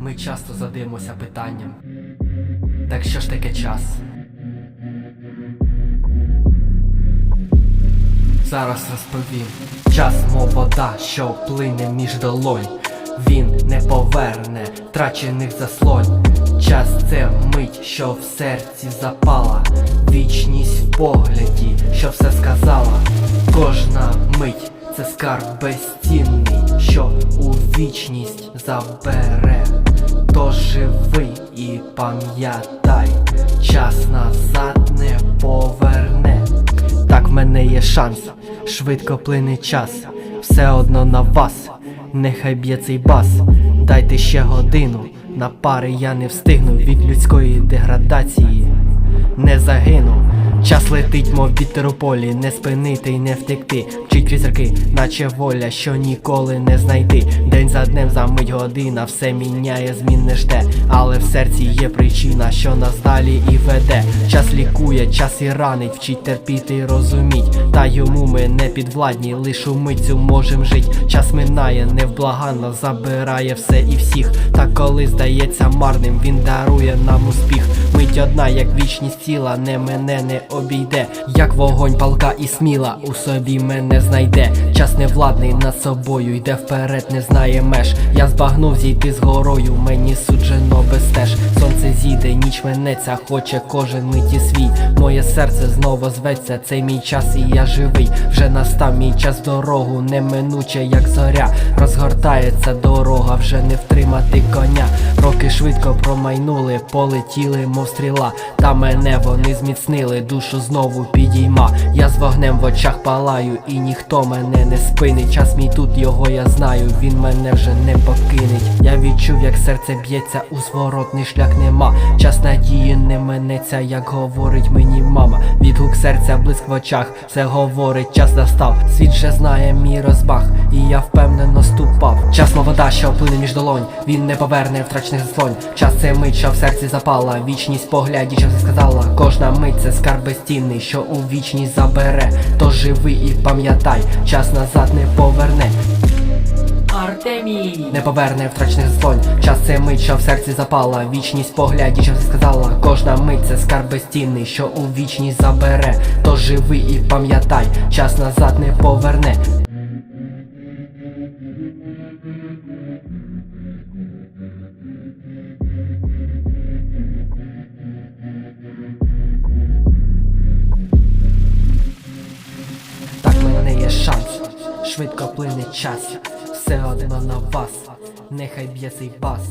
Ми часто задаємося питанням. Так що ж таке час? Зараз розповім. Час, мов вода, що плине між долонь. Він не поверне втрачених заслонь. Час це мить, що в серці запала. Вічність в погляді, що все сказала. Кожна мить це скарб безцінний, що у вічність забере. Тож живи і пам'ятай, час назад не поверне. Так в мене є шанс, швидко плине час, все одно на вас, нехай б'є цей бас, дайте ще годину, на пари я не встигну від людської деградації, не загину. Час летить, мов вітер у полі, не спинити й не втекти. Вчить крізь наче воля, що ніколи не знайти. День за днем, за мить година, все міняє, змін не жде. Але в серці є причина, що нас далі і веде. Час лікує, час і ранить, вчить терпіти й розуміть. Та йому ми не підвладні, лиш у митцю можем жить. Час минає, невблаганно забирає все і всіх. Та коли здається марним, він дарує нам успіх. Мить одна, як вічність ціла, не мене не обійде. Як вогонь палка і сміла, у собі мене знайде. Час невладний над собою, йде вперед, не знає меж. Я збагнув зійти з горою, мені суджено без теж. Сонце ніч минеться, хоче кожен миті свій. Моє серце знову зветься, це мій час, і я живий. Вже настав мій час дорогу, неминуче, як зоря. Розгортається дорога, вже не втримати коня. Роки швидко промайнули, полетіли, мов стріла. Та мене вони зміцнили, душу знову підійма. Я з вогнем в очах палаю, і ніхто мене не спинить. Час мій тут, його я знаю, він мене вже не покинеть. Я відчув, як серце б'ється, у зворотний шлях нема. Час надії не минеться, як говорить мені мама. Відгук серця, блиск в очах, все говорить, час настав. Світ вже знає мій розмах, і я впевнено ступав. Час вода, що плине між долонь. Він не поверне втрачених заслонь. Час це мить, що в серці запала. Вічність погляді, що все сказала. Кожна мить це скарб безцінний, що у вічність забере. Тож живи і пам'ятай, час назад не поверне. Артемій! Не поверне втрачених заслонь. Час це мить, що в серці запала. Вічність погляді, що все сказала. Кожна мить це скарб безцінний, що у вічність забере. Тож живи і пам'ятай, час назад не поверне. Так в мене шанс, швидко плине час, все одно на вас, нехай б'є цей бас,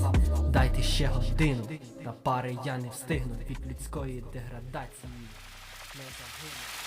дайте ще годину, на пари я не встигну від людської деградації. Не загину.